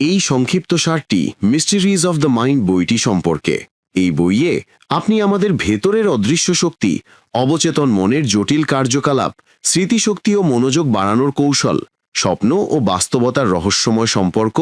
এই সংক্ষিপ্ত সারটি মিস্টেরিজ অব দ্য মাইন্ড বইটি সম্পর্কে। এই বইয়ে আপনি আমাদের ভেতরের অদৃশ্য শক্তি, অবচেতন মনের জটিল কার্যকলাপ, স্মৃতিশক্তি ও মনোযোগ বাড়ানোর কৌশল, স্বপ্ন ও বাস্তবতার রহস্যময় সম্পর্ক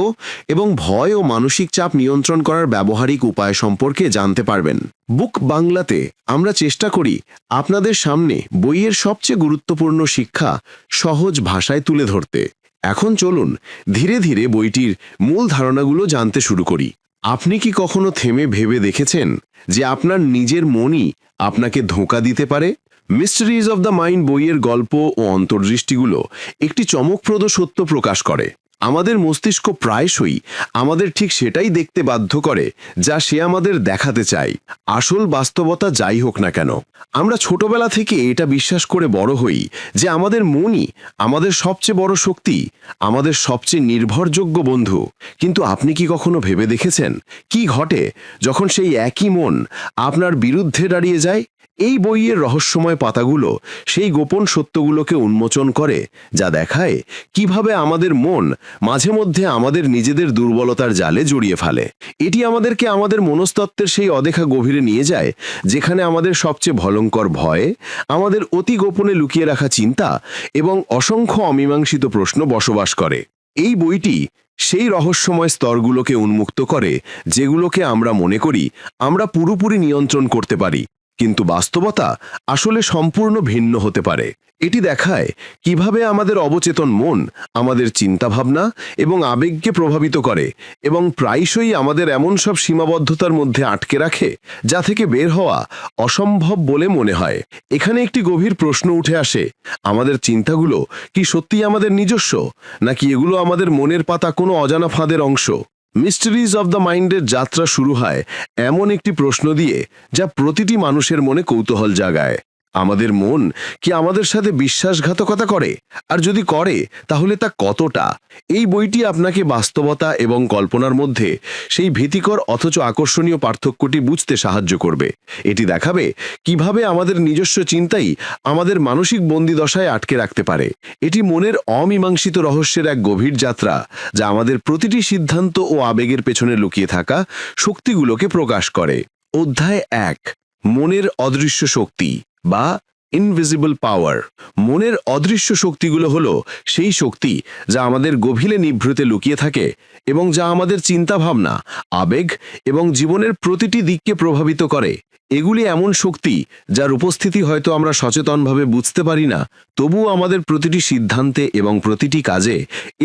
এবং ভয় ও মানসিক চাপ নিয়ন্ত্রণ করার ব্যবহারিক উপায় সম্পর্কে জানতে পারবেন। বুক বাংলাতে আমরা চেষ্টা করি আপনাদের সামনে বইয়ের সবচেয়ে গুরুত্বপূর্ণ শিক্ষা সহজ ভাষায় তুলে ধরতে। এখন চলুন ধীরে ধীরে বইটির মূল ধারণাগুলো জানতে শুরু করি। আপনি কি কখনো থেমে ভেবে দেখেছেন যে আপনার নিজের মনই আপনাকে ধোঁকা দিতে পারে? মিস্টারিজ অব দ্য মাইন্ড বইয়ের গল্প ও অন্তর্দৃষ্টিগুলো একটি চমকপ্রদ সত্য প্রকাশ করে। আমাদের মস্তিষ্ক প্রায়শই আমাদের ঠিক সেটাই দেখতে বাধ্য করে, যা সে আমাদের দেখাতে চায়। আসল বাস্তবতা যাই হোক না কেন, আমরা ছোটবেলা থেকে এটা বিশ্বাস করে বড় হই যে আমাদের মনই আমাদের সবচেয়ে বড় শক্তি, আমাদের সবচেয়ে নির্ভরযোগ্য বন্ধু। কিন্তু আপনি কি কখনো ভেবে দেখেছেন কি ঘটে যখন সেই একই মন আপনার বিরুদ্ধে দাঁড়িয়ে যায়? এই বইয়ের রহস্যময় পাতাগুলো সেই গোপন সত্যগুলোকে উন্মোচন করে, যা দেখায় কীভাবে আমাদের মন মাঝে মধ্যে আমাদের নিজেদের দুর্বলতার জালে জড়িয়ে ফেলে। এটি আমাদেরকে আমাদের মনস্তত্ত্বের সেই অদেখা গভীরে নিয়ে যায়, যেখানে আমাদের সবচেয়ে ভয়ঙ্কর ভয়, আমাদের অতি গোপনে লুকিয়ে রাখা চিন্তা এবং অসংখ্য অমীমাংসিত প্রশ্ন বসবাস করে। এই বইটি সেই রহস্যময় স্তরগুলোকে উন্মুক্ত করে, যেগুলোকে আমরা মনে করি আমরা পুরোপুরি নিয়ন্ত্রণ করতে পারি। কিন্তু বাস্তবতা আসলে সম্পূর্ণ ভিন্ন হতে পারে। এটি দেখায় কীভাবে আমাদের অবচেতন মন, আমাদের চিন্তাভাবনা এবং আবেগকে প্রভাবিত করে এবং প্রায়শই আমাদের এমন সব সীমাবদ্ধতার মধ্যে আটকে রাখে যা থেকে বের হওয়া অসম্ভব বলে মনে হয়। এখানে একটি গভীর প্রশ্ন উঠে আসে, আমাদের চিন্তাগুলো কি সত্যিই আমাদের নিজস্ব, নাকি এগুলো আমাদের মনের পাতা কোনো অজানা ফাঁদের অংশ? মিস্টারিজ অব দ্য মাইন্ডের যাত্রা শুরু হয় এমন একটি প্রশ্ন দিয়ে যা প্রতিটি মানুষের মনে কৌতূহল জাগায়। আমাদের মন কি আমাদের সাথে বিশ্বাসঘাতকতা করে? আর যদি করে, তাহলে তা কতটা? এই বইটি আপনাকে বাস্তবতা এবং কল্পনার মধ্যে সেই ভীতিকর অথচ আকর্ষণীয় পার্থক্যটি বুঝতে সাহায্য করবে। এটি দেখাবে কীভাবে আমাদের নিজস্ব চিন্তাই আমাদের মানসিক বন্দিদশায় আটকে রাখতে পারে। এটি মনের অমীমাংসিত রহস্যের এক গভীর যাত্রা যা আমাদের প্রতিটি সিদ্ধান্ত ও আবেগের পেছনে লুকিয়ে থাকা শক্তিগুলোকে প্রকাশ করে। অধ্যায় এক, মনের অদৃশ্য শক্তি। বা ইনভিজিবল পাওয়ার মনের অদৃশ্য শক্তিগুলো হলো সেই শক্তি যা আমাদের গভীরে নিভৃতে লুকিয়ে থাকে এবং যা আমাদের চিন্তাভাবনা, আবেগ এবং জীবনের প্রতিটি দিককে প্রভাবিত করে। এগুলি এমন শক্তি যার উপস্থিতি হয়তো আমরা সচেতনভাবে বুঝতে পারি না, তবুও আমাদের প্রতিটি সিদ্ধান্তে এবং প্রতিটি কাজে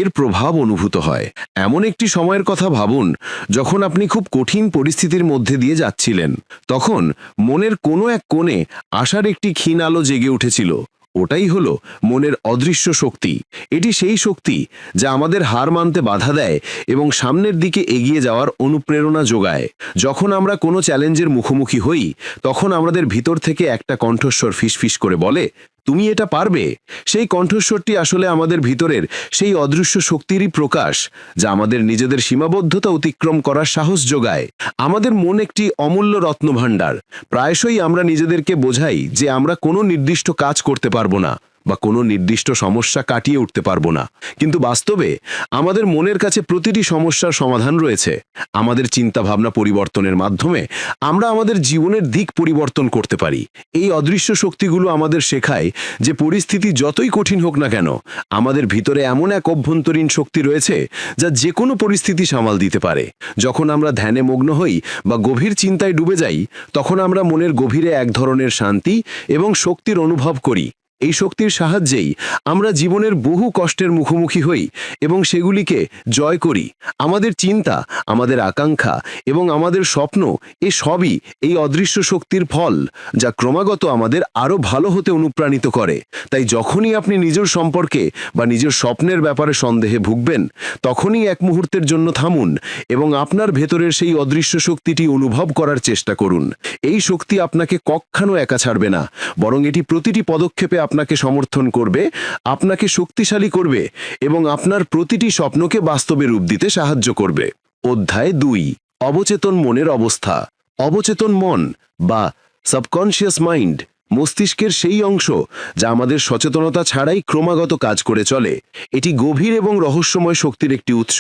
এর প্রভাব অনুভূত হয়। এমন একটি সময়ের কথা ভাবুন, যখন আপনি খুব কঠিন পরিস্থিতির মধ্যে দিয়ে যাচ্ছিলেন, তখন মনের কোনো এক কোণে আশার একটি ক্ষীণ আলো জেগে উঠেছিল। ওটাই হল মনের অদৃশ্য শক্তি। এটি সেই শক্তি যা আমাদের হার মানতে বাধা দেয় এবং সামনের দিকে এগিয়ে যাওয়ার অনুপ্রেরণা যোগায়। যখন আমরা কোনো চ্যালেঞ্জের মুখোমুখি হই, তখন আমাদের ভিতর থেকে একটা কণ্ঠস্বর ফিসফিস করে বলে তুমি এটা পারবে? সেই কণ্ঠস্বরটি আসলে আমাদের ভিতরের সেই অদৃশ্য শক্তিরই প্রকাশ, যা আমাদের নিজেদের সীমাবদ্ধতা অতিক্রম করার সাহস যোগায়। আমাদের মন একটি অমূল্য রত্নভাণ্ডার। প্রায়শই আমরা নিজেদেরকে বোঝাই যে আমরা কোনো নির্দিষ্ট কাজ করতে পারব না। বা কোনো নির্দিষ্ট সমস্যা কাটিয়ে উঠতে পারব না। কিন্তু বাস্তবে আমাদের মনের কাছে প্রতিটি সমস্যার সমাধান রয়েছে। আমাদের চিন্তা ভাবনা পরিবর্তনের মাধ্যমে আমরা আমাদের জীবনের দিক পরিবর্তন করতে পারি। এই অদৃশ্য শক্তিগুলো আমাদের শেখায় যে পরিস্থিতি যতই কঠিন হোক না কেন, আমাদের ভিতরে এমন এক অভ্যন্তরীণ শক্তি রয়েছে যা যে কোনো পরিস্থিতি সামাল দিতে পারে। যখন আমরা ধ্যানে মগ্ন হই বা গভীর চিন্তায় ডুবে যাই, তখন আমরা মনের গভীরে এক ধরনের শান্তি এবং শক্তির অনুভব করি। এই শক্তির সাহায্যেই আমরা জীবনের বহু কষ্টের মুখোমুখি হই এবং সেগুলিকে জয় করি। আমাদের চিন্তা, আমাদের আকাঙ্ক্ষা এবং আমাদের স্বপ্ন এ সবই এই অদৃশ্য শক্তির ফল যা ক্রমাগত আমাদের আরও ভালো হতে অনুপ্রাণিত করে। তাই যখনই আপনি নিজের সম্পর্কে বা নিজের স্বপ্নের ব্যাপারে সন্দেহে ভুগবেন, তখনই এক মুহূর্তের জন্য থামুন এবং আপনার ভেতরের সেই অদৃশ্য শক্তিটি অনুভব করার চেষ্টা করুন। এই শক্তি আপনাকে কক্ষানো একা ছাড়বে না, বরং এটি প্রতিটি পদক্ষেপে আপনাকে সমর্থন করবে, আপনাকে শক্তিশালী করবে এবং আপনার প্রতিটি স্বপ্নকে বাস্তবে রূপ দিতে সাহায্য করবে। অধ্যায় দুই, অবচেতন মনের অবস্থা। অবচেতন মন বা সাবকনশিয়াস মাইন্ড মস্তিষ্কের সেই অংশ যা আমাদের সচেতনতা ছাড়াই ক্রমাগত কাজ করে চলে। এটি গভীর এবং রহস্যময় শক্তির একটি উৎস।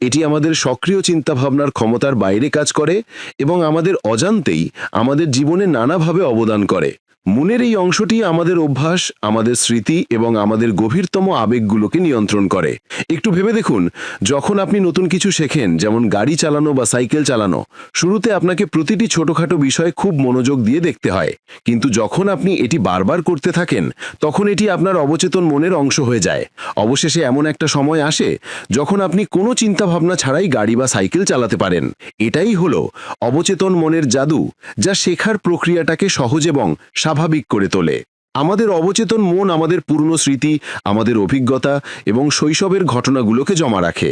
এটি আমাদের সক্রিয় চিন্তাভাবনার ক্ষমতার বাইরে কাজ করে এবং আমাদের অজান্তেই আমাদের জীবনে নানাভাবে অবদান করে। মনের এই অংশটি আমাদের অভ্যাস, আমাদের স্মৃতি এবং আমাদের গভীরতম আবেগগুলোকে নিয়ন্ত্রণ করে। একটু ভেবে দেখুন, যখন আপনি নতুন কিছু শেখেন, যেমন গাড়ি চালানো বা সাইকেল চালানো, শুরুতে আপনাকে প্রতিটি ছোটখাটো বিষয় খুব মনোযোগ দিয়ে দেখতে হয়। কিন্তু যখন আপনি এটি বারবার করতে থাকেন, তখন এটি আপনার অবচেতন মনের অংশ হয়ে যায়। অবশেষে এমন একটা সময় আসে, যখন আপনি কোনো চিন্তাভাবনা ছাড়াই গাড়ি বা সাইকেল চালাতে পারেন। এটাই হলো অবচেতন মনের জাদু, যা শেখার প্রক্রিয়াটাকে সহজ এবং স্বাভাবিক করে তোলে। আমাদের অবচেতন মন, আমাদের পুরনো স্মৃতি, আমাদের অভিজ্ঞতা এবং শৈশবের ঘটনাগুলোকে জমা রাখে।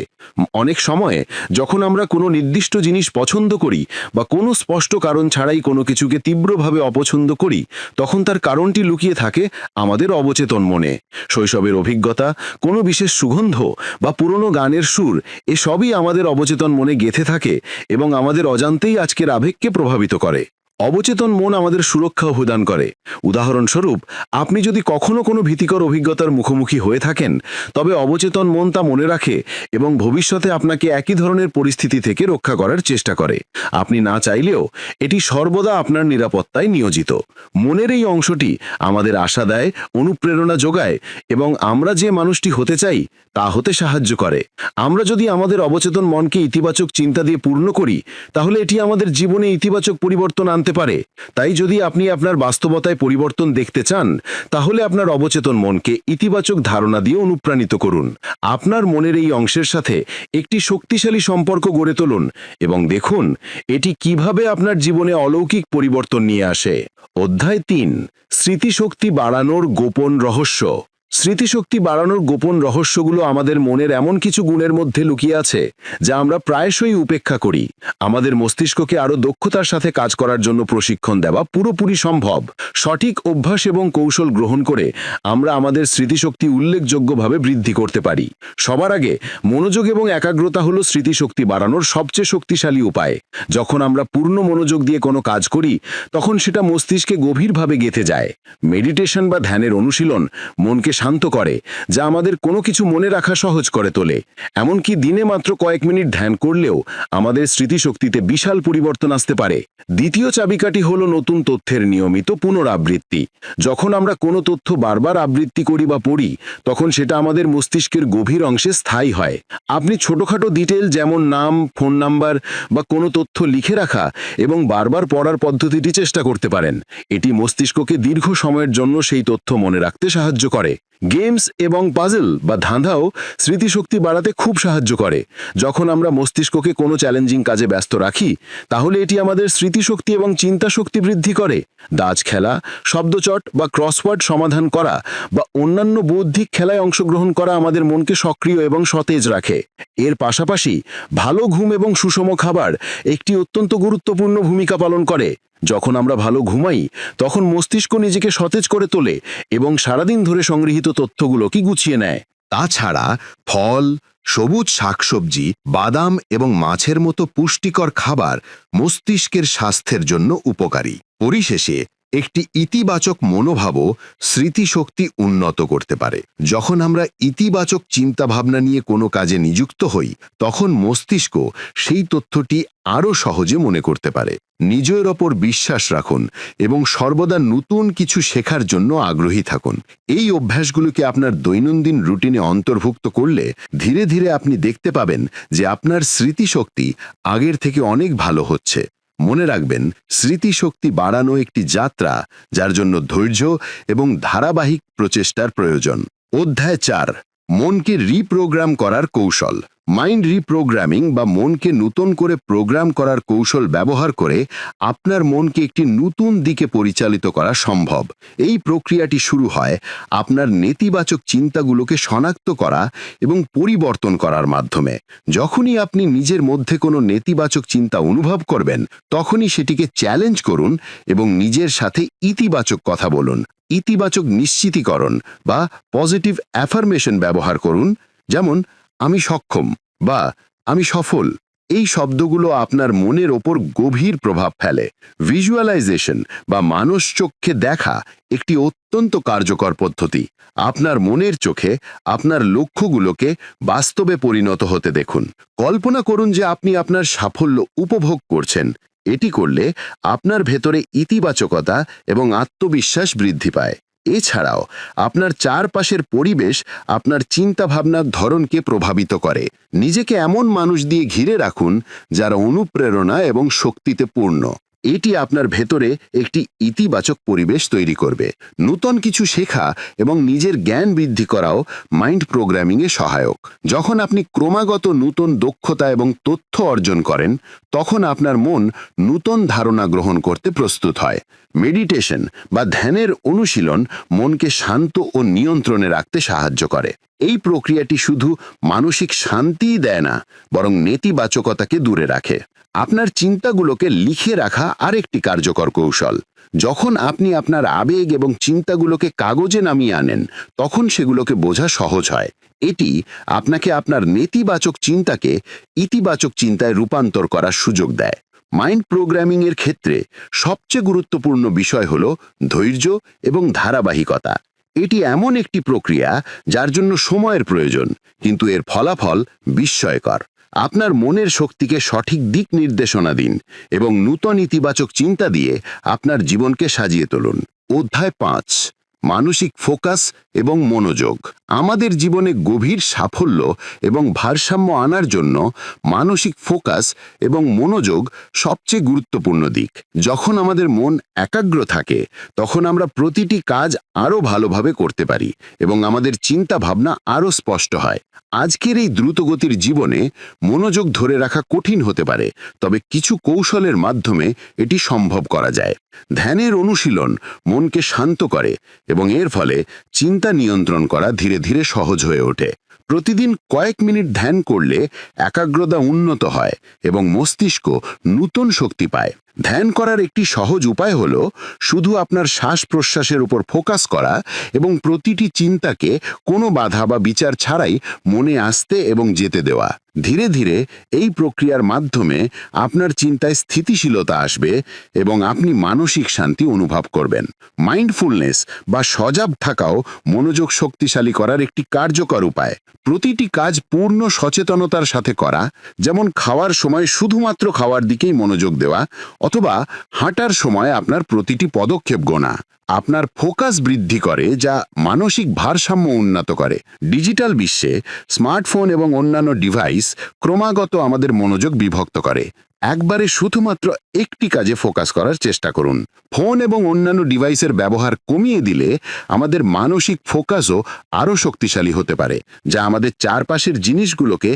অনেক সময়ে যখন আমরা কোনো নির্দিষ্ট জিনিস পছন্দ করি বা কোনো স্পষ্ট কারণ ছাড়াই কোনো কিছুকে তীব্রভাবে অপছন্দ করি, তখন তার কারণটি লুকিয়ে থাকে আমাদের অবচেতন মনে। শৈশবের অভিজ্ঞতা, কোনো বিশেষ সুগন্ধ বা পুরনো গানের সুর, এসবই আমাদের অবচেতন মনে গেথে থাকে এবং আমাদের অজান্তেই আজকের আবেগকে প্রভাবিত করে। অবচেতন মন আমাদের সুরক্ষা প্রদান করে। উদাহরণস্বরূপ, আপনি যদি কখনো কোনো ভীতিকর অভিজ্ঞতার মুখোমুখি হয়ে থাকেন, তবে অবচেতন মন তা মনে রাখে এবং ভবিষ্যতে আপনাকে একই ধরনের পরিস্থিতি থেকে রক্ষা করার চেষ্টা করে। আপনি না চাইলেও, এটি সর্বদা আপনার নিরাপত্তায় নিয়োজিত। মনের এই অংশটি আমাদের আশা দেয়, অনুপ্রেরণা যোগায় এবং আমরা যে মানুষটি হতে চাই, তা হতে সাহায্য করে। আমরা যদি আমাদের অবচেতন মনকে ইতিবাচক চিন্তা দিয়ে পূর্ণ করি, তাহলে এটি আমাদের জীবনে ইতিবাচক পরিবর্তন আনতে পারে। তাই যদি আপনি আপনার বাস্তবতায় পরিবর্তন দেখতে চান, তাহলে আপনার অবচেতন মনকে ইতিবাচক ধারণা দিয়ে অনুপ্রাণিত করুন। আপনার মনের এই অংশের সাথে একটি শক্তিশালী সম্পর্ক গড়ে তুলুন এবং দেখুন এটি কীভাবে আপনার জীবনে অলৌকিক পরিবর্তন নিয়ে আসে। অধ্যায় তিন, স্মৃতিশক্তি বাড়ানোর গোপন রহস্য। স্মৃতিশক্তি বাড়ানোর গোপন রহস্যগুলো আমাদের মনের এমন কিছু গুণের মধ্যে লুকিয়ে আছে, যা আমরা প্রায়শই উপেক্ষা করি। আমাদের মস্তিষ্ককে আরও দক্ষতার সাথে কাজ করার জন্য প্রশিক্ষণ দেওয়া পুরোপুরি সম্ভব। সঠিক অভ্যাস এবং কৌশল গ্রহণ করে আমরা আমাদের স্মৃতিশক্তি উল্লেখযোগ্যভাবে বৃদ্ধি করতে পারি। সবার আগে মনোযোগ এবং একাগ্রতা হলো স্মৃতিশক্তি বাড়ানোর সবচেয়ে শক্তিশালী উপায়। যখন আমরা পূর্ণ মনোযোগ দিয়ে কোনো কাজ করি, তখন সেটা মস্তিষ্কে গভীরভাবে গেঁথে যায়। মেডিটেশন বা ধ্যানের অনুশীলন মনকে শান্ত করে, যা আমাদের কোনো কিছু মনে রাখা সহজ করে তোলে। এমনকি দিনে মাত্র কয়েক মিনিট ধ্যান করলেও আমাদের স্মৃতিশক্তিতে বিশাল পরিবর্তন আসতে পারে। দ্বিতীয় চাবিকাঠি হলো নতুন তথ্যের নিয়মিত পুনরাবৃত্তি। যখন আমরা কোনো তথ্য বারবার আবৃত্তি করি বা পড়ি, তখন সেটা আমাদের মস্তিষ্কের গভীর অংশে স্থায়ী হয়। আপনি ছোটখাটো ডিটেল যেমন নাম, ফোন নাম্বার বা কোনো তথ্য লিখে রাখা এবং বারবার পড়ার পদ্ধতিটি চেষ্টা করতে পারেন। এটি মস্তিষ্ককে দীর্ঘ সময়ের জন্য সেই তথ্য মনে রাখতে সাহায্য করে। গেমস এবং পাজল বা ধাঁধাও স্মৃতিশক্তি বাড়াতে খুব সাহায্য করে। যখন আমরা মস্তিষ্ককে কোনো চ্যালেঞ্জিং কাজে ব্যস্ত রাখি, তাহলে এটি আমাদের স্মৃতিশক্তি এবং চিন্তা শক্তি বৃদ্ধি করে। দাজ খেলা, শব্দচট বা ক্রসওয়ার্ড সমাধান করা বা অন্যান্য বৌদ্ধিক খেলায় অংশগ্রহণ করা আমাদের মনকে সক্রিয় এবং সতেজ রাখে। এর পাশাপাশি ভালো ঘুম এবং সুষম খাবার একটি অত্যন্ত গুরুত্বপূর্ণ ভূমিকা পালন করে। যখন আমরা ভালো ঘুমাই, তখন মস্তিষ্ক নিজেকে সতেজ করে তোলে এবং সারাদিন ধরে সংগৃহীত তথ্যগুলো কি গুছিয়ে নেয়। তাছাড়া ফল, সবুজ শাকসবজি, বাদাম এবং মাছের মতো পুষ্টিকর খাবার মস্তিষ্কের স্বাস্থ্যের জন্য উপকারী। পরিশেষে একটি ইতিবাচক মনোভাবও স্মৃতিশক্তি উন্নত করতে পারে। যখন আমরা ইতিবাচক চিন্তাভাবনা নিয়ে কোনো কাজে নিযুক্ত হই, তখন মস্তিষ্ক সেই তথ্যটি আরও সহজে মনে করতে পারে। নিজের ওপর বিশ্বাস রাখুন এবং সর্বদা নতুন কিছু শেখার জন্য আগ্রহী থাকুন। এই অভ্যাসগুলোকে আপনার দৈনন্দিন রুটিনে অন্তর্ভুক্ত করলে ধীরে ধীরে আপনি দেখতে পাবেন যে আপনার স্মৃতিশক্তি আগের থেকে অনেক ভালো হচ্ছে। মনে রাখবেন, স্মৃতিশক্তি বাড়ানো একটি যাত্রা যার জন্য ধৈর্য এবং ধারাবাহিক প্রচেষ্টার প্রয়োজন। অধ্যায় চার মনকে রিপ্রোগ্রাম করার কৌশল। মাইন্ড রিপ্রোগ্রামিং বা মনকে নতুন করে প্রোগ্রাম করার কৌশল ব্যবহার করে আপনার মনকে একটি নতুন দিকে পরিচালিত করা সম্ভব। এই প্রক্রিয়াটি শুরু হয় আপনার নেতিবাচক চিন্তাগুলোকে শনাক্ত করা এবং পরিবর্তন করার মাধ্যমে। যখনই আপনি নিজের মধ্যে কোনো নেতিবাচক চিন্তা অনুভব করবেন, তখনই সেটিকে চ্যালেঞ্জ করুন এবং নিজের সাথে ইতিবাচক কথা বলুন। ইতিবাচক নিশ্চিতীকরণ বা পজিটিভ অ্যাফার্মেশন ব্যবহার করুন, যেমন, আমি সক্ষম বা, আমি সফল এই শব্দগুলো আপনার মনের ওপর গভীর প্রভাব ফেলে। ভিজুয়ালাইজেশন বা মানুষ চক্ষে দেখা একটি অত্যন্ত কার্যকর পদ্ধতি। আপনার মনের চোখে আপনার লক্ষ্যগুলোকে বাস্তবে পরিণত হতে দেখুন। কল্পনা করুন যে আপনি আপনার সাফল্য উপভোগ করছেন। এটি করলে আপনার ভেতরে ইতিবাচকতা এবং আত্মবিশ্বাস বৃদ্ধি পায়। এছাড়াও, আপনার চারপাশের পরিবেশ আপনার চিন্তাভাবনার ধরনকে প্রভাবিত করে। নিজেকে এমন মানুষ দিয়ে ঘিরে রাখুন যারা অনুপ্রেরণা এবং শক্তিতে পূর্ণ। এটি আপনার ভেতরে একটি ইতিবাচক পরিবেশ তৈরি করবে। নূতন কিছু শেখা এবং নিজের জ্ঞান বৃদ্ধি করাও মাইন্ড প্রোগ্রামিংয়ে সহায়ক। যখন আপনি ক্রমাগত নূতন দক্ষতা এবং তথ্য অর্জন করেন, তখন আপনার মন নূতন ধারণা গ্রহণ করতে প্রস্তুত হয়। মেডিটেশন বা ধ্যানের অনুশীলন মনকে শান্ত ও নিয়ন্ত্রণে রাখতে সাহায্য করে। এই প্রক্রিয়াটি শুধু মানসিক শান্তিই দেয় না, বরং নেতিবাচকতাকে দূরে রাখে। আপনার চিন্তাগুলোকে লিখে রাখা আরেকটি কার্যকর কৌশল। যখন আপনি আপনার আবেগ এবং চিন্তাগুলোকে কাগজে নামিয়ে আনেন, তখন সেগুলোকে বোঝা সহজ হয়। এটি আপনাকে আপনার নেতিবাচক চিন্তাকে ইতিবাচক চিন্তায় রূপান্তর করার সুযোগ দেয়। মাইন্ড প্রোগ্রামিং এর ক্ষেত্রে সবচেয়ে গুরুত্বপূর্ণ বিষয় হল ধৈর্য এবং ধারাবাহিকতা। এটি এমন একটি প্রক্রিয়া যার জন্য সময়ের প্রয়োজন, কিন্তু এর ফলাফল বিস্ময়কর। আপনার মনের শক্তিকে সঠিক দিক নির্দেশনা দিন এবং নূতন ইতিবাচক চিন্তা দিয়ে আপনার জীবনকে সাজিয়ে তুলুন। অধ্যায় পাঁচ। মানসিক ফোকাস এবং মনোযোগ। আমাদের জীবনে গভীর সাফল্য এবং ভারসাম্য আনার জন্য মানসিক ফোকাস এবং মনোযোগ সবচেয়ে গুরুত্বপূর্ণ দিক। যখন আমাদের মন একাগ্র থাকে, তখন আমরা প্রতিটি কাজ আরও ভালোভাবে করতে পারি এবং আমাদের চিন্তা ভাবনা আরও স্পষ্ট হয়। আজকের এই দ্রুতগতির জীবনে মনোযোগ ধরে রাখা কঠিন হতে পারে, তবে কিছু কৌশলের মাধ্যমে এটি সম্ভব করা যায়। ধ্যানের অনুশীলন মনকে শান্ত করে এবং এর ফলে চিন্তা নিয়ন্ত্রণ করা ধীরে ধীরে সহজ হয়ে ওঠে। প্রতিদিন কয়েক মিনিট ধ্যান করলে একাগ্রতা উন্নত হয় এবং মস্তিষ্ক নূতন শক্তি পায়। ধ্যান করার একটি সহজ উপায় হল শুধু আপনার শ্বাস প্রশ্বাসের উপর ফোকাস করা এবং প্রতিটি চিন্তাকে কোনো বাধা বা বিচার ছাড়াই মনে আসতে এবং যেতে দেওয়া। ধীরে ধীরে এই প্রক্রিয়ার মাধ্যমে আপনার চিন্তায় স্থিতিশীলতা আসবে এবং আপনি মানসিক শান্তি অনুভব করবেন। মাইন্ডফুলনেস বা সজাগ থাকাও মনোযোগ শক্তিশালী করার একটি কার্যকর উপায়। প্রতিটি কাজ পূর্ণ সচেতনতার সাথে করা, যেমন খাওয়ার সময় শুধুমাত্র খাওয়ার দিকেই মনোযোগ দেওয়া অথবা হাঁটার সময় আপনার প্রতিটি পদক্ষেপ গোনা। আপনার ফোকাস বৃদ্ধি করে, যা মানসিক ভারসাম্য উন্নত করে। ডিজিটাল বিশ্বে স্মার্টফোন এবং অন্যান্য ডিভাইস ক্রমাগত আমাদের মনোযোগ বিভক্ত করে। একবারে শুধুমাত্র একটি কাজে ফোকাস করার চেষ্টা করুন। ফোন এবং অন্যান্য ডিভাইসের ব্যবহার কমিয়ে দিলে আমাদের মানসিক ফোকাসও আরও শক্তিশালী হতে পারে, যা আমাদের চারপাশের জিনিসগুলোকে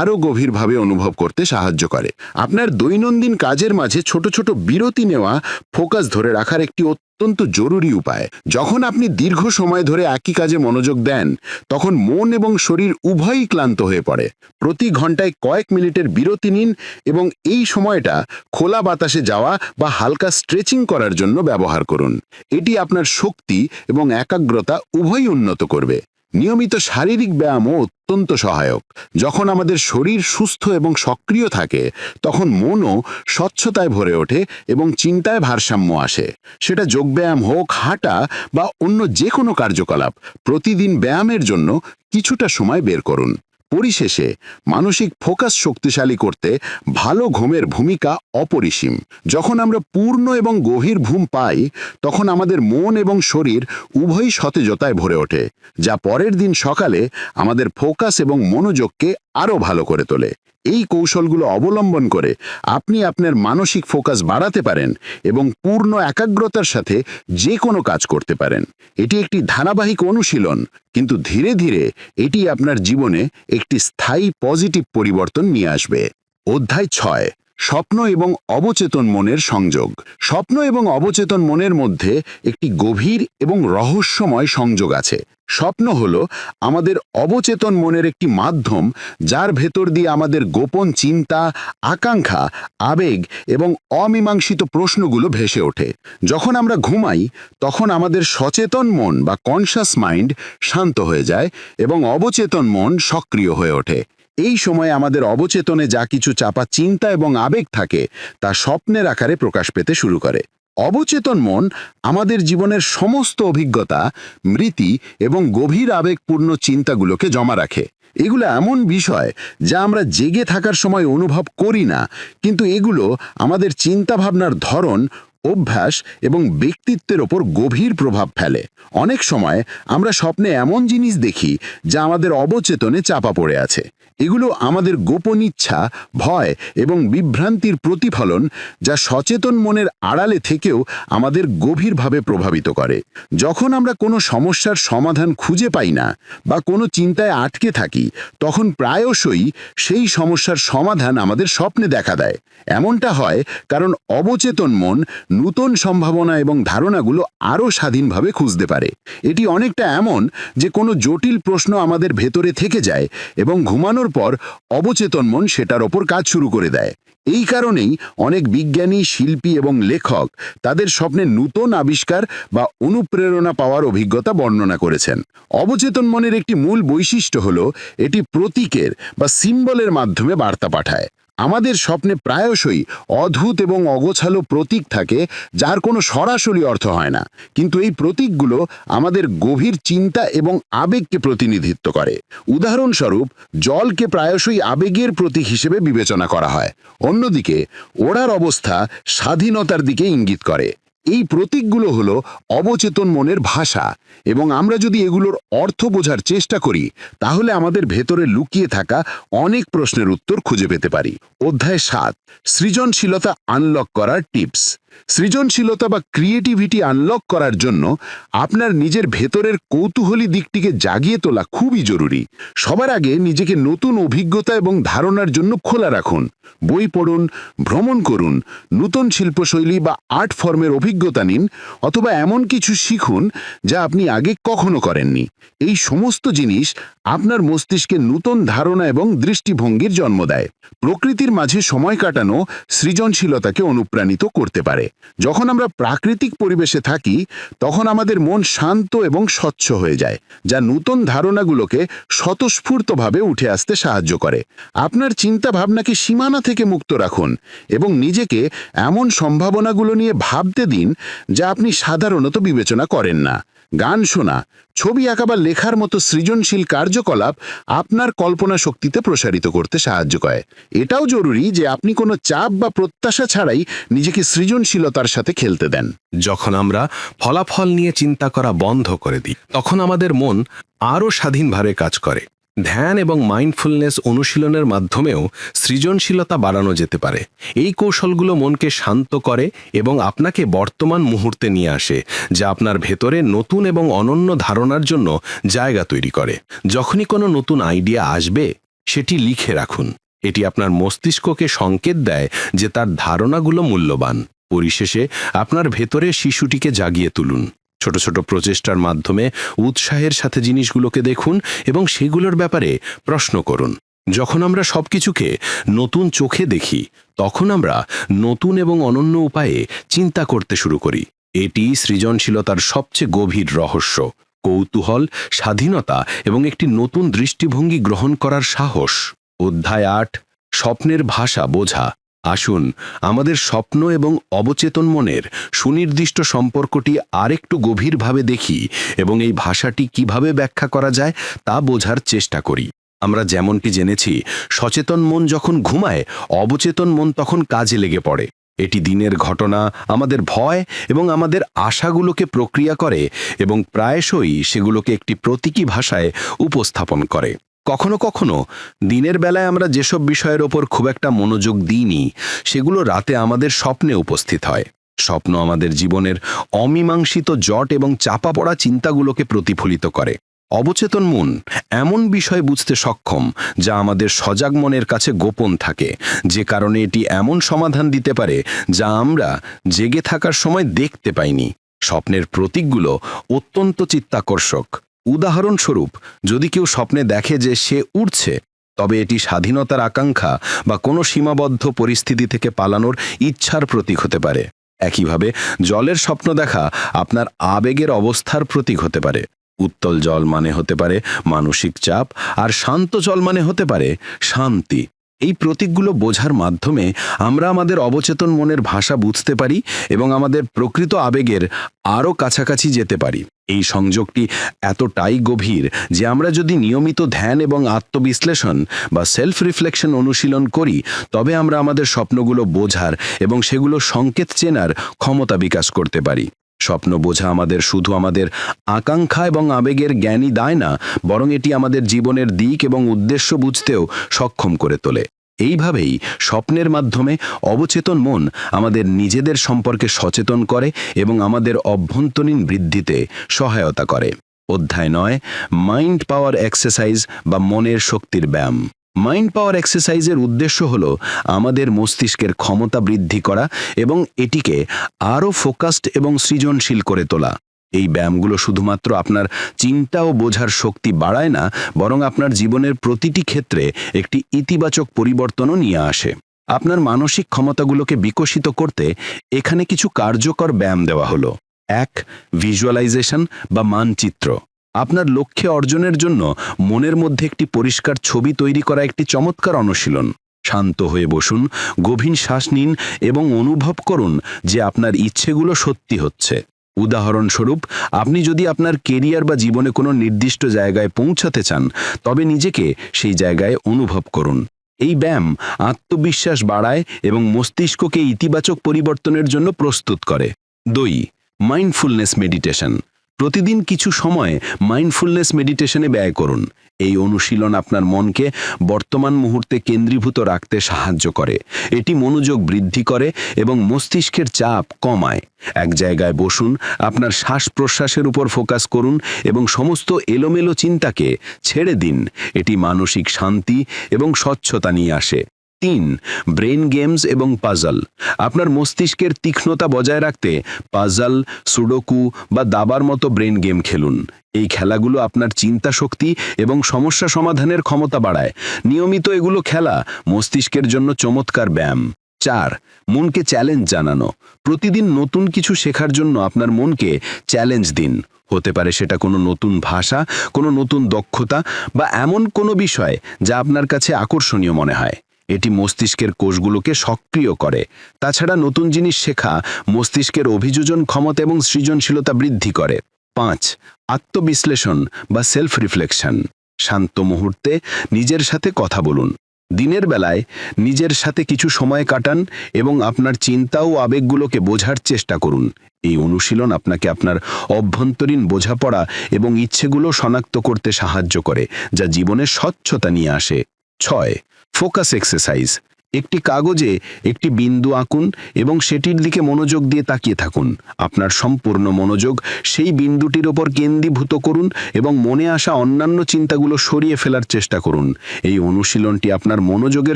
আরও গভীরভাবে অনুভব করতে সাহায্য করে। আপনার দৈনন্দিন কাজের মাঝে ছোট ছোট বিরতি নেওয়া, ফোকাস ধরে রাখার একটি অত্যন্ত জরুরি উপায়। যখন আপনি দীর্ঘ সময় ধরে একই কাজে মনোযোগ দেন, তখন মন এবং শরীর উভয়ই ক্লান্ত হয়ে পড়ে। প্রতি ঘন্টায় কয়েক মিনিটের বিরতি নিন এবং এই সময়টা খোলা বাতাসে যাওয়া বা হালকা স্ট্রেচিং করার জন্য ব্যবহার করুন। এটি আপনার শক্তি এবং একাগ্রতা উভয়ই উন্নত করবে। নিয়মিত শারীরিক ব্যায়ামও অত্যন্ত সহায়ক। যখন আমাদের শরীর সুস্থ এবং সক্রিয় থাকে, তখন মনও স্বচ্ছতায় ভরে ওঠে এবং চিন্তায় ভারসাম্য আসে। সেটা যোগব্যায়াম হোক, হাঁটা বা অন্য যে কোনো কার্যকলাপ, প্রতিদিন ব্যায়ামের জন্য কিছুটা সময় বের করুন। পরিশেষে মানসিক ফোকাস শক্তিশালী করতে ভালো ঘুমের ভূমিকা অপরিসীম। যখন আমরা পূর্ণ এবং গভীর ঘুম পাই, তখন আমাদের মন এবং শরীর উভয়ই সতেজতায় ভরে ওঠে, যা পরের দিন সকালে আমাদের ফোকাস এবং মনোযোগকে আরও ভালো করে তোলে। এই কৌশলগুলো অবলম্বন করে আপনি আপনার মানসিক ফোকাস বাড়াতে পারেন এবং পূর্ণ একাগ্রতার সাথে যে কোনো কাজ করতে পারেন। এটি একটি ধারাবাহিক অনুশীলন, কিন্তু ধীরে ধীরে এটি আপনার জীবনে একটি স্থায়ী পজিটিভ পরিবর্তন নিয়ে আসবে। অধ্যায় ছয় স্বপ্ন এবং অবচেতন মনের সংযোগ। স্বপ্ন এবং অবচেতন মনের মধ্যে একটি গভীর এবং রহস্যময় সংযোগ আছে। স্বপ্ন হল আমাদের অবচেতন মনের একটি মাধ্যম যার ভেতর দিয়ে আমাদের গোপন চিন্তা, আকাঙ্ক্ষা, আবেগ এবং অমীমাংসিত প্রশ্নগুলো ভেসে ওঠে। যখন আমরা ঘুমাই, তখন আমাদের সচেতন মন বা কনশাস মাইন্ড শান্ত হয়ে যায় এবং অবচেতন মন সক্রিয় হয়ে ওঠে। এই সময়ে আমাদের অবচেতনে যা কিছু চাপা চিন্তা এবং আবেগ থাকে, তা স্বপ্নের আকারে প্রকাশ পেতে শুরু করে। অবচেতন মন আমাদের জীবনের সমস্ত অভিজ্ঞতা মৃতি এবং গভীর আবেগপূর্ণ চিন্তাগুলোকে জমা রাখে। এগুলো এমন বিষয় যা আমরা জেগে থাকার সময় অনুভব করি না, কিন্তু এগুলো আমাদের চিন্তাভাবনার ধরন, অভ্যাস এবং ব্যক্তিত্বের ওপর গভীর প্রভাব ফেলে। অনেক সময় আমরা স্বপ্নে এমন জিনিস দেখি যা আমাদের অবচেতনে চাপা পড়ে আছে। এগুলো আমাদের গোপন ইচ্ছা, ভয় এবং বিভ্রান্তির প্রতিফলন যা সচেতন মনের আড়ালে থেকেও আমাদের গভীরভাবে প্রভাবিত করে। যখন আমরা কোনো সমস্যার সমাধান খুঁজে পাই না বা কোনো চিন্তায় আটকে থাকি, তখন প্রায়শই সেই সমস্যার সমাধান আমাদের স্বপ্নে দেখা দেয়। এমনটা হয় কারণ অবচেতন মন নূতন সম্ভাবনা এবং ধারণাগুলো আরও স্বাধীনভাবে খুঁজতে পারে। এটি অনেকটা এমন যে কোনো জটিল প্রশ্ন আমাদের ভেতরে থেকে যায় এবং ঘুমানোর পর অবচেতন মন সেটার ওপর কাজ শুরু করে দেয়। এই কারণেই অনেক বিজ্ঞানী, শিল্পী এবং লেখক তাদের স্বপ্নে নূতন আবিষ্কার বা অনুপ্রেরণা পাওয়ার অভিজ্ঞতা বর্ণনা করেছেন। অবচেতন মনের একটি মূল বৈশিষ্ট্য হল, এটি প্রতীকের বা সিম্বলের মাধ্যমে বার্তা পাঠায়। আমাদের স্বপ্নে প্রায়শই অদ্ভুত এবং অগোছালো প্রতীক থাকে, যার কোনো সরাসরি অর্থ হয় না। কিন্তু এই প্রতীকগুলো আমাদের গভীর চিন্তা এবং আবেগকে প্রতিনিধিত্ব করে। উদাহরণস্বরূপ, জলকে প্রায়শই আবেগের প্রতীক হিসেবে বিবেচনা করা হয়। অন্যদিকে, ওড়ার অবস্থা স্বাধীনতার দিকে ইঙ্গিত করে। এই প্রতীকগুলো হলো অবচেতন মনের ভাষা। এবং আমরা যদি এগুলোর অর্থ বোঝার চেষ্টা করি, তাহলে আমাদের ভেতরে লুকিয়ে থাকা অনেক প্রশ্নের উত্তর খুঁজে পেতে পারি। অধ্যায় সাত, সৃজনশীলতা আনলক করার টিপস সৃজনশীলতা বা ক্রিয়েটিভিটি আনলক করার জন্য আপনার নিজের ভেতরের কৌতূহলী দিকটিকে জাগিয়ে তোলা খুবই জরুরি। সবার আগে নিজেকে নতুন অভিজ্ঞতা এবং ধারণার জন্য খোলা রাখুন। বই পড়ুন, ভ্রমণ করুন, নতুন শিল্পশৈলী বা আর্ট ফর্মের অভিজ্ঞতা নিন অথবা এমন কিছু শিখুন যা আপনি আগে কখনো করেননি। এই সমস্ত জিনিস আপনার মস্তিষ্কে নতুন ধারণা এবং দৃষ্টিভঙ্গির জন্ম দেয়। প্রকৃতির মাঝে সময় কাটানো সৃজনশীলতাকে অনুপ্রাণিত করতে পারে। যখন আমরা প্রাকৃতিক পরিবেশে থাকি, তখন আমাদের মন শান্ত এবং স্বচ্ছ হয়ে যায়, যা নতুন ধারণাগুলোকে স্বতঃস্ফূর্তভাবে উঠে আসতে সাহায্য করে। আপনার চিন্তা ভাবনাকে সীমানা থেকে মুক্ত রাখুন এবং নিজেকে এমন সম্ভাবনাগুলো নিয়ে ভাবতে দিন যা আপনি সাধারণত বিবেচনা করেন না। গান শোনা, ছবি আঁকা বা লেখার মতো সৃজনশীল কার্যকলাপ আপনার কল্পনা শক্তিতে প্রসারিত করতে সাহায্য করে। এটাও জরুরি যে আপনি কোনো চাপ বা প্রত্যাশা ছাড়াই নিজেকে সৃজনশীলতার সাথে খেলতে দেন। যখন আমরা ফলাফল নিয়ে চিন্তা করা বন্ধ করে দিই, তখন আমাদের মন আরও স্বাধীনভাবে কাজ করে। ধ্যান এবং মাইন্ডফুলনেস অনুশীলনের মাধ্যমেও সৃজনশীলতা বাড়ানো যেতে পারে। এই কৌশলগুলো মনকে শান্ত করে এবং আপনাকে বর্তমান মুহূর্তে নিয়ে আসে, যা আপনার ভেতরে নতুন এবং অনন্য ধারণার জন্য জায়গা তৈরি করে। যখনই কোনো নতুন আইডিয়া আসবে, সেটি লিখে রাখুন। এটি আপনার মস্তিষ্ককে সংকেত দেয় যে তার ধারণাগুলো মূল্যবান। পরিশেষে, আপনার ভেতরে শিশুটিকে জাগিয়ে তুলুন। ছোট ছোট প্রচেষ্টার মাধ্যমে উৎসাহের সাথে জিনিসগুলোকে দেখুন এবং সেগুলোর ব্যাপারে প্রশ্ন করুন। যখন আমরা সবকিছুকে নতুন চোখে দেখি, তখন আমরা নতুন এবং অনন্য উপায়ে চিন্তা করতে শুরু করি। এটি সৃজনশীলতার সবচেয়ে গভীর রহস্য, কৌতূহল, স্বাধীনতা এবং একটি নতুন দৃষ্টিভঙ্গি গ্রহণ করার সাহস। অধ্যায় আট, স্বপ্নের ভাষা বোঝা। আসুন, আমাদের স্বপ্ন এবং অবচেতন মনের সুনির্দিষ্ট সম্পর্কটি আরেকটু গভীরভাবে দেখি এবং এই ভাষাটি কীভাবে ব্যাখ্যা করা যায় তা বোঝার চেষ্টা করি। আমরা যেমনটি জেনেছি, সচেতন মন যখন ঘুমায়, অবচেতন মন তখন কাজে লেগে পড়ে। এটি দিনের ঘটনা, আমাদের ভয় এবং আমাদের আশাগুলোকে প্রক্রিয়া করে এবং প্রায়শই সেগুলোকে একটি প্রতীকী ভাষায় উপস্থাপন করে। কখনো কখনো দিনের বেলায় আমরা যেসব বিষয়ের ওপর খুব একটা মনোযোগ দিইনি, সেগুলো রাতে আমাদের স্বপ্নে উপস্থিত হয়। স্বপ্ন আমাদের জীবনের অমীমাংসিত জট এবং চাপা পড়া চিন্তাগুলোকে প্রতিফলিত করে। অবচেতন মন এমন বিষয় বুঝতে সক্ষম যা আমাদের সজাগ মনের কাছে গোপন থাকে, যে কারণে এটি এমন সমাধান দিতে পারে যা আমরা জেগে থাকার সময় দেখতে পাইনি। স্বপ্নের প্রতীকগুলো অত্যন্ত চিত্তাকর্ষক। উদাহরণস্বরূপ, যদি কেউ স্বপ্নে দেখে যে সে উড়ছে, তবে এটি স্বাধীনতার আকাঙ্ক্ষা বা কোনো সীমাবদ্ধ পরিস্থিতি থেকে পালানোর ইচ্ছার প্রতীক হতে পারে। একইভাবে, জলের স্বপ্ন দেখা আপনার আবেগের অবস্থার প্রতীক হতে পারে। উত্তল জল মানে হতে পারে মানসিক চাপ, আর শান্ত জল মানে হতে পারে শান্তি। এই প্রতীকগুলো বোঝার মাধ্যমে আমরা আমাদের অবচেতন মনের ভাষা বুঝতে পারি এবং আমাদের প্রকৃত আবেগের আরও কাছাকাছি যেতে পারি। এই সংযোগটি এতটাই গভীর যে আমরা যদি নিয়মিত ধ্যান এবং আত্মবিশ্লেষণ বা সেলফ রিফ্লেকশন অনুশীলন করি, তবে আমরা আমাদের স্বপ্নগুলো বোঝার এবং সেগুলো সংকেত চেনার ক্ষমতা বিকাশ করতে পারি। স্বপ্ন বোঝা আমাদের শুধু আমাদের আকাঙ্ক্ষা এবং আবেগের জ্ঞানই দেয় না, বরং এটি আমাদের জীবনের দিক এবং উদ্দেশ্য বুঝতেও সক্ষম করে তোলে। এইভাবেই স্বপ্নের মাধ্যমে অবচেতন মন আমাদের নিজেদের সম্পর্কে সচেতন করে এবং আমাদের অভ্যন্তরীণ বৃদ্ধিতে সহায়তা করে। অধ্যায় নয়, মাইন্ড পাওয়ার এক্সারসাইজ বা মনের শক্তির ব্যায়াম। মাইন্ড পাওয়ার এক্সারসাইজের উদ্দেশ্য হল আমাদের মস্তিষ্কের ক্ষমতা বৃদ্ধি করা এবং এটিকে আরও ফোকাসড এবং সৃজনশীল করে তোলা। এই ব্যায়ামগুলো শুধুমাত্র আপনার চিন্তা ও বোঝার শক্তি বাড়ায় না, বরং আপনার জীবনের প্রতিটি ক্ষেত্রে একটি ইতিবাচক পরিবর্তনও নিয়ে আসে। আপনার মানসিক ক্ষমতাগুলোকে বিকশিত করতে এখানে কিছু কার্যকর ব্যায়াম দেওয়া হলো। এক, ভিজুয়ালাইজেশন বা মানচিত্র। আপনার লক্ষ্যে অর্জনের জন্য মনের মধ্যে একটি পরিষ্কার ছবি তৈরি করা একটি চমৎকার অনুশীলন। শান্ত হয়ে বসুন, গভীর শ্বাস নিন এবং অনুভব করুন যে আপনার ইচ্ছেগুলো সত্যি হচ্ছে। উদাহরণস্বরূপ, আপনি যদি আপনার কেরিয়ার বা জীবনে কোনো নির্দিষ্ট জায়গায় পৌঁছাতে চান, তবে নিজেকে সেই জায়গায় অনুভব করুন। এই ব্যায়াম আত্মবিশ্বাস বাড়ায় এবং মস্তিষ্ককে ইতিবাচক পরিবর্তনের জন্য প্রস্তুত করে। দুই মাইন্ডফুলনেস মেডিটেশন প্রতিদিন কিছু সময় মাইন্ডফুলনেস মেডিটেশনে ব্যয় করুন। এই অনুশীলন আপনার মনকে বর্তমান মুহূর্তে কেন্দ্রীভূত রাখতে সাহায্য করে। এটি মনোযোগ বৃদ্ধি করে এবং মস্তিষ্কের চাপ কমায়। এক জায়গায় বসুন, আপনার শ্বাস প্রশ্বাসের উপর ফোকাস করুন এবং সমস্ত এলোমেলো চিন্তাকে ছেড়ে দিন। এটি মানসিক শান্তি এবং স্বচ্ছতা নিয়ে আসে। তিন ব্রেন গেমস এবং পাজল আপনার মস্তিষ্কের তীক্ষ্ণতা বজায় রাখতে পাজল সুডোকু বা দাবার মতো ব্রেন গেম খেলুন। এই খেলাগুলো আপনার চিন্তা শক্তি এবং সমস্যা সমাধানের ক্ষমতা বাড়ায়। নিয়মিত এগুলো খেলা মস্তিষ্কের জন্য চমৎকার ব্যায়াম। চার, মনকে চ্যালেঞ্জ জানানো। প্রতিদিন নতুন কিছু শেখার জন্য আপনার মনকে চ্যালেঞ্জ দিন। হতে পারে সেটা কোনো নতুন ভাষা, কোনো নতুন দক্ষতা বা এমন কোনো বিষয় যা আপনার কাছে আকর্ষণীয় মনে হয়। এটি মস্তিষ্কের কোষগুলোকে সক্রিয় করে। তাছাড়া নতুন জিনিস শেখা মস্তিষ্কের অভিযোজন ক্ষমতা এবং সৃজনশীলতা বৃদ্ধি করে। পাঁচ, আত্মবিশ্লেষণ বা সেলফ রিফ্লেকশন শান্ত মুহূর্তে নিজের সাথে কথা বলুন। দিনের বেলায় নিজের সাথে কিছু সময় কাটান এবং আপনার চিন্তা ও আবেগগুলোকে বোঝার চেষ্টা করুন। এই অনুশীলন আপনাকে আপনার অভ্যন্তরীণ বোঝাপড়া এবং ইচ্ছেগুলো শনাক্ত করতে সাহায্য করে, যা জীবনে স্বচ্ছতা নিয়ে আসে। ছয় ফোকাস এক্সারসাইজ। একটি কাগজে একটি বিন্দু আঁকুন এবং সেটির দিকে মনোযোগ দিয়ে তাকিয়ে থাকুন। আপনার সম্পূর্ণ মনোযোগ সেই বিন্দুটির ওপর কেন্দ্রীভূত করুন এবং মনে আসা অন্যান্য চিন্তাগুলো সরিয়ে ফেলার চেষ্টা করুন। এই অনুশীলনটি আপনার মনোযোগের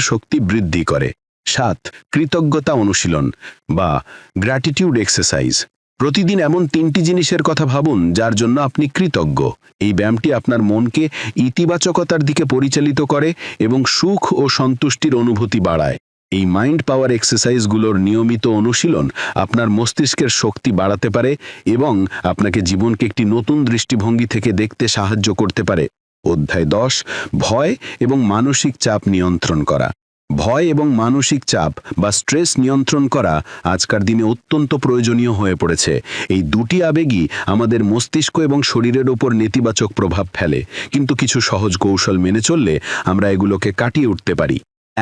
শক্তি বৃদ্ধি করে। সাত, কৃতজ্ঞতা অনুশীলন বা গ্র্যাটিটিউড এক্সারসাইজ প্রতিদিন এমন তিনটি জিনিসের কথা ভাবুন, যার জন্য আপনি কৃতজ্ঞ। এই ব্যায়ামটি আপনার মনকে ইতিবাচকতার দিকে পরিচালিত করে এবং সুখ ও সন্তুষ্টির অনুভূতি বাড়ায়। এই মাইন্ড পাওয়ার এক্সারসাইজগুলোর নিয়মিত অনুশীলন আপনার মস্তিষ্কের শক্তি বাড়াতে পারে এবং আপনাকে জীবনকে একটি নতুন দৃষ্টিভঙ্গি থেকে দেখতে সাহায্য করতে পারে। অধ্যায় দশ, ভয় এবং মানসিক চাপ নিয়ন্ত্রণ করা। ভয় এবং মানসিক চাপ বা স্ট্রেস নিয়ন্ত্রণ করা আজকার দিনে অত্যন্ত প্রয়োজনীয় হয়ে পড়েছে। এই দুটি আবেগই আমাদের মস্তিষ্ক এবং শরীরের ওপর নেতিবাচক প্রভাব ফেলে। কিন্তু কিছু সহজ কৌশল মেনে চললে আমরা এগুলোকে কাটিয়ে উঠতে পারি।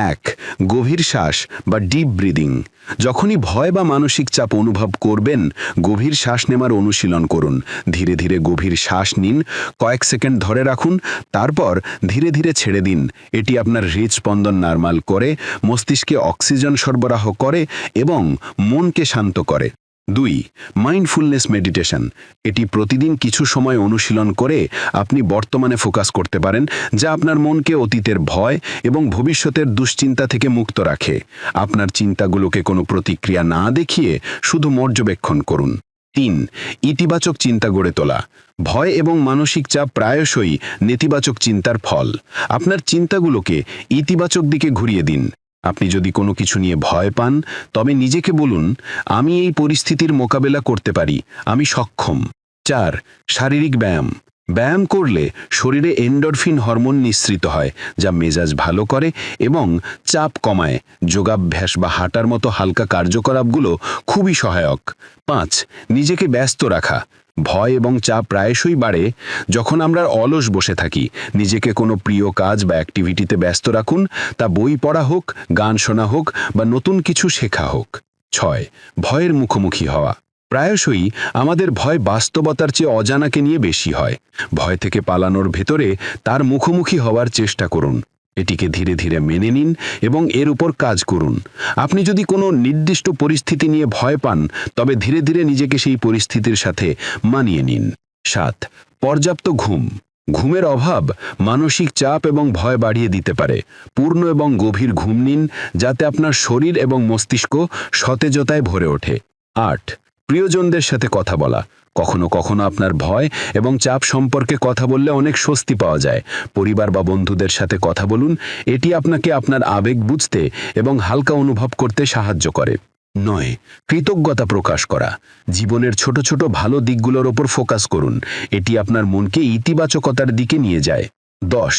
এক, গভীর শ্বাস বা ডিপ ব্রিদিং যখনই ভয় বা মানসিক চাপ অনুভব করবেন, গভীর শ্বাস নেওয়ার অনুশীলন করুন। ধীরে ধীরে গভীর শ্বাস নিন, কয়েক সেকেন্ড ধরে রাখুন, তারপর ধীরে ধীরে ছেড়ে দিন। এটি আপনার হৃদস্পন্দন নর্মাল করে, মস্তিষ্কে অক্সিজেন সরবরাহ করে এবং মনকে শান্ত করে। দুই মাইন্ডফুলনেস মেডিটেশন এটি প্রতিদিন কিছু সময় অনুশীলন করে আপনি বর্তমানে ফোকাস করতে পারেন, যা আপনার মনকে অতীতের ভয় এবং ভবিষ্যতের দুশ্চিন্তা থেকে মুক্ত রাখে। আপনার চিন্তাগুলোকে কোনো প্রতিক্রিয়া না দেখিয়ে শুধু পর্যবেক্ষণ করুন। তিন, ইতিবাচক চিন্তা গড়ে তোলা। ভয় এবং মানসিক চাপ প্রায়শই নেতিবাচক চিন্তার ফল। আপনার চিন্তাগুলোকে ইতিবাচক দিকে ঘুরিয়ে দিন। আপনি যদি কোনো কিছু নিয়ে ভয় পান, তবে নিজেকে বলুন, আমি এই পরিস্থিতির মোকাবেলা করতে পারি, আমি সক্ষম। চার, শারীরিক ব্যায়াম। ব্যায়াম করলে শরীরে এন্ডরফিন হরমোন নিঃসৃত হয়, যা মেজাজ ভালো করে এবং চাপ কমায়। যোগাভ্যাস বা হাঁটার মতো হালকা কার্যকলাপগুলো খুবই সহায়ক। পাঁচ, নিজেকে ব্যস্ত রাখা। ভয় এবং চাপ প্রায়শই বাড়ে যখন আমরা অলস বসে থাকি। নিজেকে কোনো প্রিয় কাজ বা অ্যাক্টিভিটিতে ব্যস্ত রাখুন, তা বই পড়া হোক, গান শোনা হোক বা নতুন কিছু শেখা হোক। ছয়, ভয়ের মুখোমুখি হওয়া। প্রায়শই আমাদের ভয় বাস্তবতার চেয়ে অজানাকে নিয়ে বেশি হয়। ভয় থেকে পালানোর ভেতরে তার মুখোমুখি হওয়ার চেষ্টা করুন। এটিকে ধীরে ধীরে মেনে নিন এবং এর উপর কাজ করুন। আপনি যদি কোনো নির্দিষ্ট পরিস্থিতি নিয়ে ভয় পান, তবে ধীরে ধীরে নিজেকে সেই পরিস্থিতির সাথে মানিয়ে নিন। সাত, পর্যাপ্ত ঘুম। ঘুমের অভাব মানসিক চাপ এবং ভয় বাড়িয়ে দিতে পারে। পূর্ণ এবং গভীর ঘুম নিন, যাতে আপনার শরীর এবং মস্তিষ্ক সতেজতায় ভরে ওঠে। আট প্রিয়জনদের সাথে কথা বলা, কখনো কখনো আপনার ভয় এবং চাপ সম্পর্কে কথা বললে অনেক স্বস্তি পাওয়া যায়। পরিবার বা বন্ধুদের সাথে কথা বলুন, এটি আপনাকে আপনার আবেগ বুঝতে এবং হালকা অনুভব করতে সাহায্য করে। নয়, কৃতজ্ঞতা প্রকাশ করা। জীবনের ছোট ছোট ভালো দিকগুলোর ওপর ফোকাস করুন। এটি আপনার মনকে ইতিবাচকতার দিকে নিয়ে যায়। দশ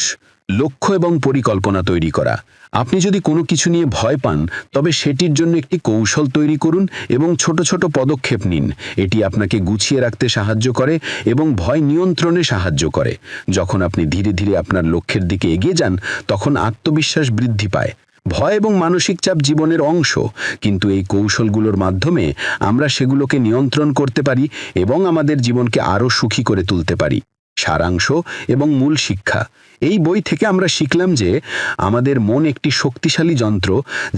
লক্ষ্য এবং পরিকল্পনা তৈরি করা। আপনি যদি কোনো কিছু নিয়ে ভয় পান, তবে সেটির জন্য একটি কৌশল তৈরি করুন এবং ছোট ছোট পদক্ষেপ নিন। এটি আপনাকে গুছিয়ে রাখতে সাহায্য করে এবং ভয় নিয়ন্ত্রণে সাহায্য করে। যখন আপনি ধীরে ধীরে আপনার লক্ষ্যের দিকে এগিয়ে যান, তখন আত্মবিশ্বাস বৃদ্ধি পায়। ভয় এবং মানসিক চাপ জীবনের অংশ। কিন্তু এই কৌশলগুলোর মাধ্যমে আমরা সেগুলোকে নিয়ন্ত্রণ করতে পারি এবং আমাদের জীবনকে আরও সুখী করে তুলতে পারি। সারাংশ এবং মূল শিক্ষা। এই বই থেকে আমরা শিখলাম যে আমাদের মন একটি শক্তিশালী যন্ত্র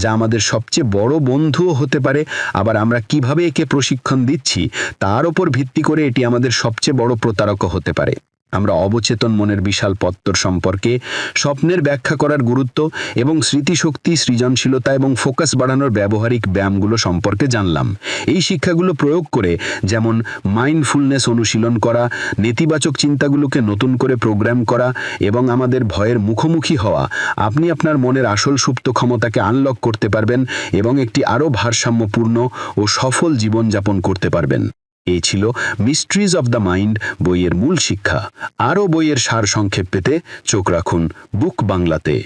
যা আমাদের সবচেয়ে বড় বন্ধুও হতে পারে। আবার আমরা কীভাবে একে প্রশিক্ষণ দিচ্ছি, তার ওপর ভিত্তি করে এটি আমাদের সবচেয়ে বড় প্রতারকও হতে পারে। আমরা অবচেতন মনের বিশাল পত্তর সম্পর্কে, স্বপ্নের ব্যাখ্যা করার গুরুত্ব এবং স্মৃতিশক্তি, সৃজনশীলতা এবং ফোকাস বাড়ানোর ব্যবহারিক ব্যায়ামগুলো সম্পর্কে জানলাম। এই শিক্ষাগুলো প্রয়োগ করে যেমন মাইন্ডফুলনেস অনুশীলন করা, নেতিবাচক চিন্তাগুলোকে নতুন করে প্রোগ্রাম করা এবং আমাদের ভয়ের মুখোমুখি হওয়া, আপনি আপনার মনের আসল সুপ্ত ক্ষমতাকে আনলক করতে পারবেন এবং একটি আরও ভারসাম্যপূর্ণ ও সফল জীবনযাপন করতে পারবেন। এই ছিল মিস্ট্রিজ অব দ্য মাইন্ড বইয়ের মূল শিক্ষা। আরও বইয়ের সার সংক্ষেপ পেতে চোখ রাখুন বুক বাংলাতে।